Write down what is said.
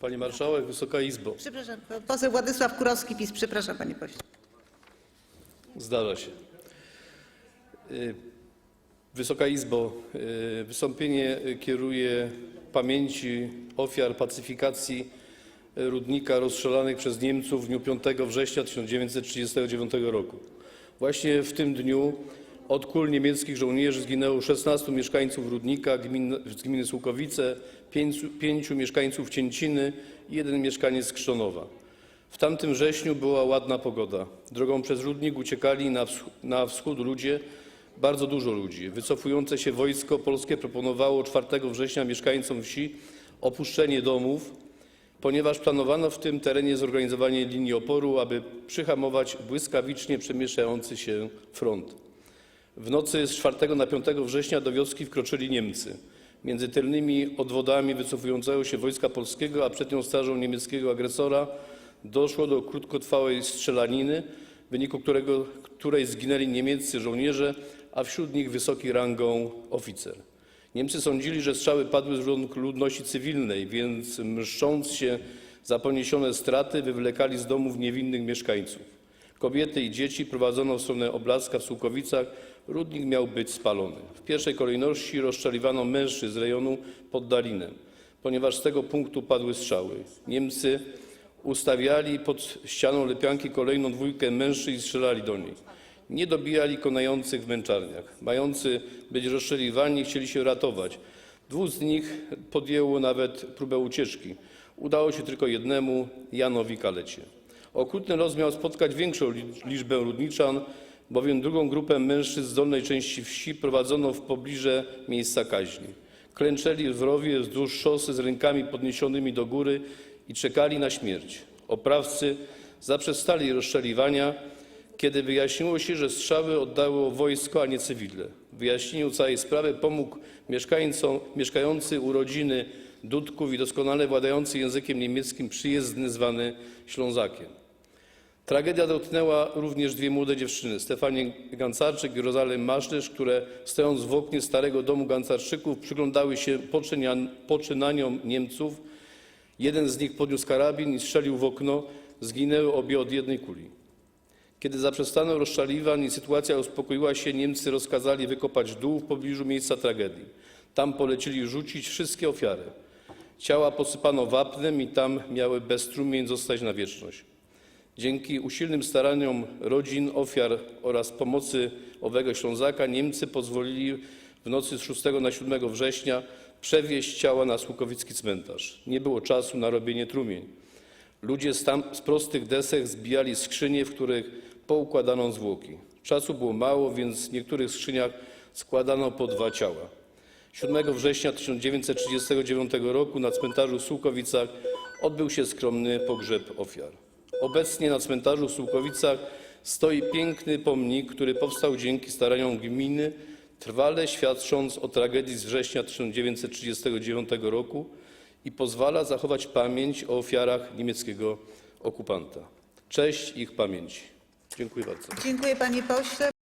Pani Marszałek, Wysoka Izbo. Przepraszam, poseł Władysław Kurowski, PiS. Przepraszam, panie pośle. Zdarza się. Y, Wysoka Izbo, y, wystąpienie kieruję pamięci ofiar pacyfikacji Rudnika rozstrzelanych przez Niemców w dniu 5 września 1939 roku. Właśnie w tym dniu od kul niemieckich żołnierzy zginęło 16 mieszkańców Rudnika z gminy Słukowice, pięciu, pięciu mieszkańców Cięciny i jeden mieszkaniec Krzczonowa. W tamtym wrześniu była ładna pogoda. Drogą przez Rudnik uciekali na wschód, na wschód ludzie, bardzo dużo ludzi. Wycofujące się wojsko polskie proponowało 4 września mieszkańcom wsi opuszczenie domów, ponieważ planowano w tym terenie zorganizowanie linii oporu, aby przyhamować błyskawicznie przemieszczający się front. W nocy z 4 na 5 września do wioski wkroczyli Niemcy. Między tylnymi odwodami wycofującego się wojska polskiego, a przednią strażą niemieckiego agresora doszło do krótkotrwałej strzelaniny, w wyniku którego, której zginęli niemieccy żołnierze, a wśród nich wysoki rangą oficer. Niemcy sądzili, że strzały padły z rąk ludności cywilnej, więc mszcząc się za poniesione straty, wywlekali z domów niewinnych mieszkańców. Kobiety i dzieci prowadzono w stronę Oblaska w Słukowicach. Rudnik miał być spalony. W pierwszej kolejności rozstrzeliwano mężczyzn z rejonu pod Dalinem, ponieważ z tego punktu padły strzały. Niemcy ustawiali pod ścianą lepianki kolejną dwójkę mężczyzn i strzelali do nich. Nie dobijali konających w męczarniach. Mający być rozstrzeliwani chcieli się ratować. Dwóch z nich podjęło nawet próbę ucieczki. Udało się tylko jednemu, Janowi Kalecie. Okrutny los miał spotkać większą li- liczbę ludniczan, bowiem drugą grupę mężczyzn z dolnej części wsi prowadzono w pobliże miejsca kaźni. Klęczeli w rowie wzdłuż szosy z rękami podniesionymi do góry i czekali na śmierć. Oprawcy zaprzestali rozstrzeliwania, kiedy wyjaśniło się, że strzały oddało wojsko, a nie cywile. W wyjaśnieniu całej sprawy pomógł mieszkańcom, mieszkający u rodziny Dudków i doskonale władający językiem niemieckim przyjezdny zwany Ślązakiem. Tragedia dotknęła również dwie młode dziewczyny, Stefanię Gancarczyk i Rozalę Masznysz, które stojąc w oknie starego domu Gancarczyków przyglądały się poczynaniom Niemców. Jeden z nich podniósł karabin i strzelił w okno. Zginęły obie od jednej kuli. Kiedy zaprzestano rozstrzeliwań i sytuacja uspokoiła się, Niemcy rozkazali wykopać dół w pobliżu miejsca tragedii. Tam polecili rzucić wszystkie ofiary. Ciała posypano wapnem i tam miały bez strumień zostać na wieczność. Dzięki usilnym staraniom rodzin ofiar oraz pomocy owego Ślązaka Niemcy pozwolili w nocy z 6 na 7 września przewieźć ciała na Słukowicki cmentarz. Nie było czasu na robienie trumień. Ludzie z, tam, z prostych desek zbijali skrzynie, w których poukładano zwłoki. Czasu było mało, więc w niektórych skrzyniach składano po dwa ciała. 7 września 1939 roku na cmentarzu w Słukowicach odbył się skromny pogrzeb ofiar. Obecnie na cmentarzu w Słukowicach stoi piękny pomnik, który powstał dzięki staraniom gminy, trwale świadcząc o tragedii z września 1939 roku i pozwala zachować pamięć o ofiarach niemieckiego okupanta. Cześć ich pamięci. Dziękuję bardzo. Dziękuję, panie pośle.